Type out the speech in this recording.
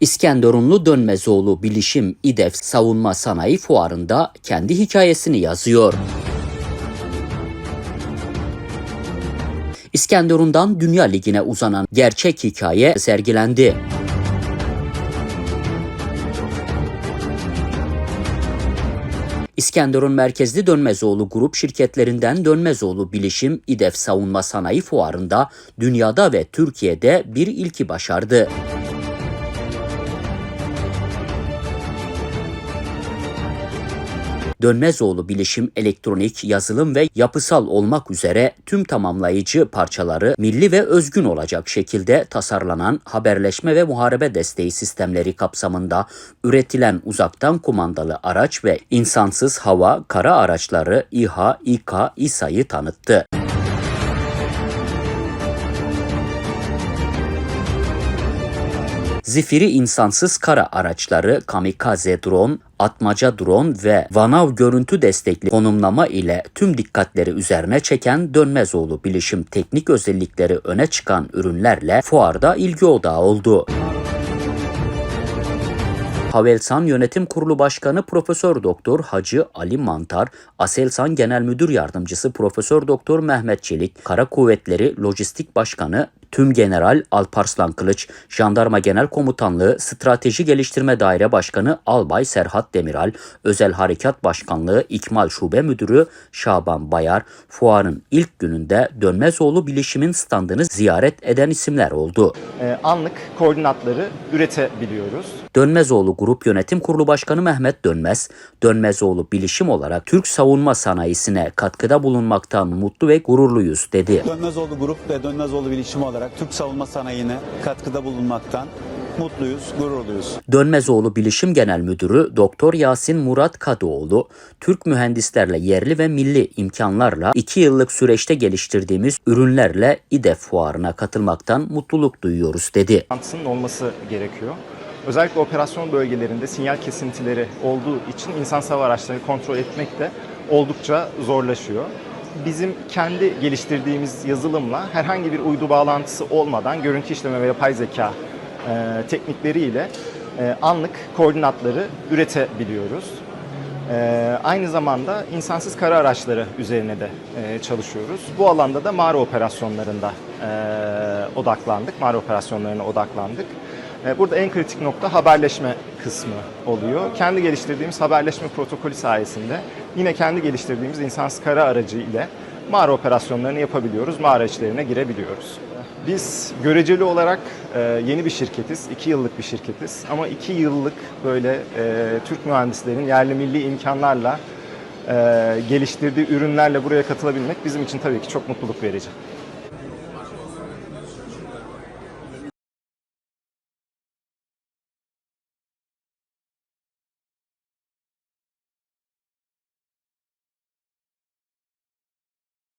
İskenderunlu Dönmezoğlu Bilişim İDEF Savunma Sanayi Fuarı'nda kendi hikayesini yazıyor. İskenderun'dan Dünya Ligi'ne uzanan gerçek hikaye sergilendi. İskenderun merkezli Dönmezoğlu Grup şirketlerinden Dönmezoğlu Bilişim İDEF Savunma Sanayi Fuarı'nda dünyada ve Türkiye'de bir ilki başardı. Dönmezoğlu Bilişim elektronik, yazılım ve yapısal olmak üzere tüm tamamlayıcı parçaları milli ve özgün olacak şekilde tasarlanan haberleşme ve muharebe desteği sistemleri kapsamında üretilen uzaktan kumandalı araç ve insansız hava, kara araçları İHA, İK, İSA'yı tanıttı. Zifiri insansız kara araçları, kamikaze drone, atmaca drone ve Vanav görüntü destekli konumlama ile tüm dikkatleri üzerine çeken Dönmezoğlu bilişim teknik özellikleri öne çıkan ürünlerle fuarda ilgi odağı oldu. Havelsan Yönetim Kurulu Başkanı Profesör Doktor Hacı Ali Mantar, Aselsan Genel Müdür Yardımcısı Profesör Doktor Mehmet Çelik, Kara Kuvvetleri Lojistik Başkanı Tüm General Alparslan Kılıç, Jandarma Genel Komutanlığı Strateji Geliştirme Daire Başkanı Albay Serhat Demiral, Özel Harekat Başkanlığı İkmal Şube Müdürü Şaban Bayar, fuarın ilk gününde Dönmezoğlu Bilişim'in standını ziyaret eden isimler oldu. e, anlık koordinatları üretebiliyoruz. Dönmezoğlu Grup Yönetim Kurulu Başkanı Mehmet Dönmez, Dönmezoğlu Bilişim olarak Türk savunma sanayisine katkıda bulunmaktan mutlu ve gururluyuz dedi. Dönmezoğlu Grup ve Dönmezoğlu Bilişim olarak Türk savunma sanayine katkıda bulunmaktan mutluyuz, gururluyuz. Dönmezoğlu Bilişim Genel Müdürü Doktor Yasin Murat Kadıoğlu, Türk mühendislerle yerli ve milli imkanlarla 2 yıllık süreçte geliştirdiğimiz ürünlerle İDEF fuarına katılmaktan mutluluk duyuyoruz dedi. Bağlantısının olması gerekiyor. Özellikle operasyon bölgelerinde sinyal kesintileri olduğu için insan hava araçlarını kontrol etmek de oldukça zorlaşıyor. Bizim kendi geliştirdiğimiz yazılımla herhangi bir uydu bağlantısı olmadan görüntü işleme ve yapay zeka e, teknikleriyle e, anlık koordinatları üretebiliyoruz. Ee, aynı zamanda insansız kara araçları üzerine de e, çalışıyoruz. Bu alanda da mağara operasyonlarında e, odaklandık, mağara operasyonlarına odaklandık. E, burada en kritik nokta haberleşme kısmı oluyor. Kendi geliştirdiğimiz haberleşme protokolü sayesinde yine kendi geliştirdiğimiz insansız kara aracı ile mağara operasyonlarını yapabiliyoruz, mağara içlerine girebiliyoruz. Biz göreceli olarak e, yeni bir şirketiz, iki yıllık bir şirketiz. Ama iki yıllık böyle e, Türk mühendislerin yerli milli imkanlarla e, geliştirdiği ürünlerle buraya katılabilmek bizim için tabii ki çok mutluluk verici.